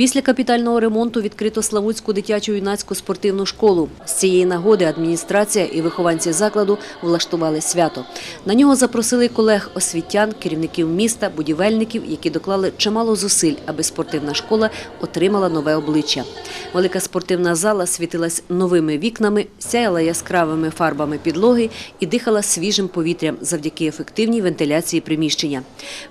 Після капітального ремонту відкрито Славутську дитячу юнацьку спортивну школу. З цієї нагоди адміністрація і вихованці закладу влаштували свято. На нього запросили колег освітян, керівників міста, будівельників, які доклали чимало зусиль, аби спортивна школа отримала нове обличчя. Велика спортивна зала світилась новими вікнами, сяяла яскравими фарбами підлоги і дихала свіжим повітрям завдяки ефективній вентиляції приміщення.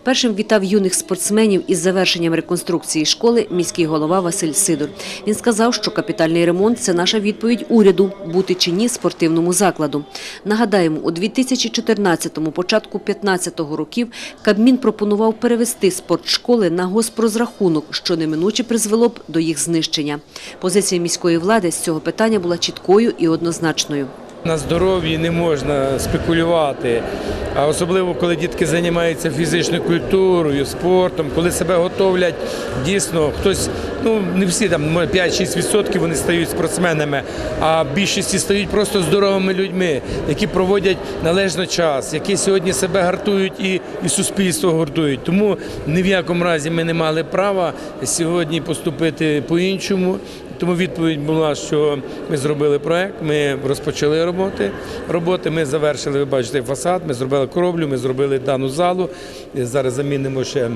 Першим вітав юних спортсменів із завершенням реконструкції школи міський голова Василь Сидор. Він сказав, що капітальний ремонт це наша відповідь уряду бути чи ні спортивному закладу. Нагадаємо, у 2014-му, початку 15-го років Кабмін пропонував перевести спортшколи на госпрозрахунок, що неминуче призвело б до їх знищення. Позиція міської влади з цього питання була чіткою і однозначною. На здоров'ї не можна спекулювати, а особливо коли дітки займаються фізичною культурою, спортом, коли себе готовлять, дійсно хтось, ну не всі там може, 5-6% вони стають спортсменами, а більшості стають просто здоровими людьми, які проводять належно час, які сьогодні себе гартують і, і суспільство гуртують. Тому ні в якому разі ми не мали права сьогодні поступити по-іншому. Тому відповідь була, що ми зробили проект, ми розпочали роботи. Роботи ми завершили, ви бачите, фасад, ми зробили кровлю, ми зробили дану залу. Зараз замінимо ще.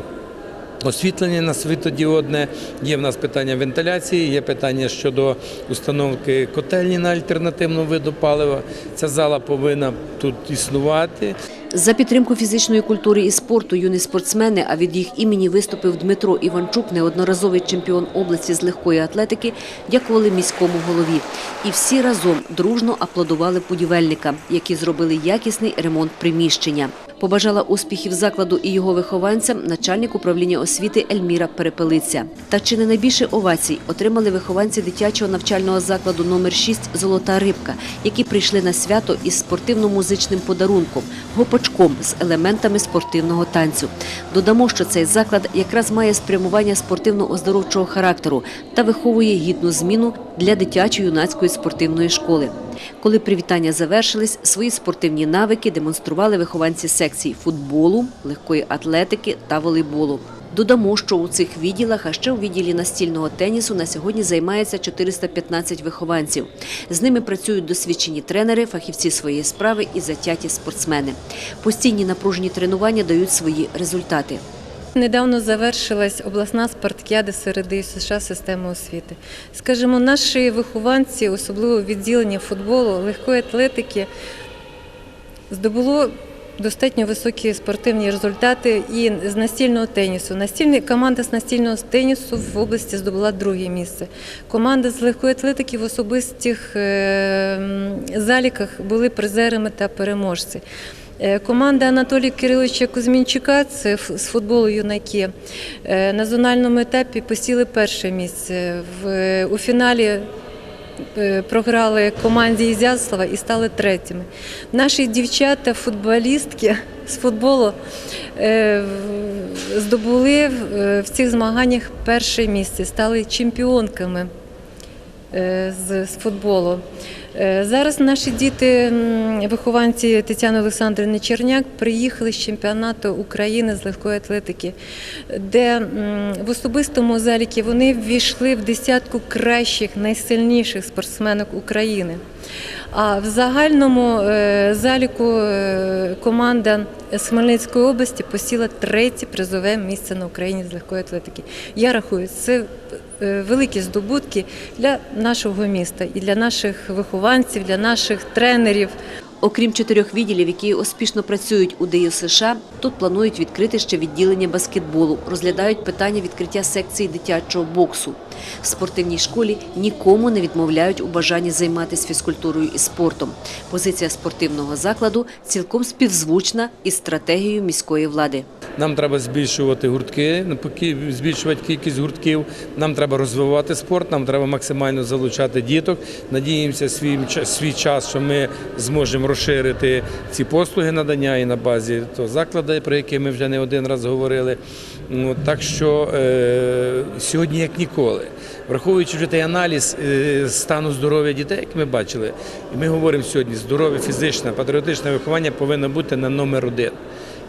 Освітлення на світодіодне, є в нас питання вентиляції, є питання щодо установки котельні на альтернативну виду палива. Ця зала повинна тут існувати. За підтримку фізичної культури і спорту юні спортсмени, а від їх імені виступив Дмитро Іванчук, неодноразовий чемпіон області з легкої атлетики, дякували міському голові. І всі разом дружно аплодували будівельникам, які зробили якісний ремонт приміщення. Побажала успіхів закладу і його вихованцям начальник управління освіти Ельміра Перепелиця. Та чи не найбільше овацій отримали вихованці дитячого навчального закладу номер 6 Золота рибка, які прийшли на свято із спортивно-музичним подарунком гопачком з елементами спортивного танцю. Додамо, що цей заклад якраз має спрямування спортивно-оздоровчого характеру та виховує гідну зміну для дитячо-юнацької спортивної школи. Коли привітання завершились, свої спортивні навики демонстрували вихованці секцій футболу, легкої атлетики та волейболу. Додамо, що у цих відділах, а ще у відділі настільного тенісу на сьогодні займається 415 вихованців. З ними працюють досвідчені тренери, фахівці своєї справи і затяті спортсмени. Постійні напружені тренування дають свої результати. Недавно завершилась обласна спартакіада серед США системи освіти. Скажімо, наші вихованці, особливо відділення футболу, легкої атлетики, здобуло достатньо високі спортивні результати і з настільного тенісу. Настільний, команда з настільного тенісу в області здобула друге місце. Команда з легкої атлетики в особистих е, заліках були призерами та переможці. Е, Команда Анатолія Кириловича Кузьмінчука, це з футболу юнаки, е, на зональному етапі посіли перше місце. У фіналі програли команді Ізяслава і стали третіми. Наші дівчата, футболістки з футболу е, здобули е, в цих змаганнях перше місце, стали чемпіонками е, з футболу. Е, Зараз наші діти, вихованці Тетяни Олександрівни Черняк, приїхали з чемпіонату України з легкої атлетики, де в особистому залікі вони ввійшли в десятку кращих, найсильніших спортсменок України. А в загальному е, заліку е, команда з Хмельницької області посіла третє призове місце на Україні з легкої атлетики. Я рахую, це великі здобутки для нашого міста і для наших вихованців, для наших тренерів. Окрім чотирьох відділів, які успішно працюють у ДЮСШ, США, тут планують відкрити ще відділення баскетболу, розглядають питання відкриття секції дитячого боксу. В спортивній школі нікому не відмовляють у бажанні займатися фізкультурою і спортом. Позиція спортивного закладу цілком співзвучна із стратегією міської влади. Нам треба збільшувати гуртки, збільшувати кількість гуртків. Нам треба розвивати спорт, нам треба максимально залучати діток. Надіємося свій, свій час, що ми зможемо розширити ці послуги надання і на базі того закладу, про який ми вже не один раз говорили. Ну, так що е, сьогодні, як ніколи, враховуючи вже той аналіз е, стану здоров'я дітей, як ми бачили, і ми говоримо сьогодні, здоров'я фізичне, патріотичне виховання повинно бути на номер один.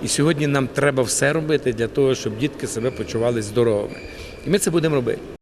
І сьогодні нам треба все робити для того, щоб дітки себе почували здоровими. І ми це будемо робити.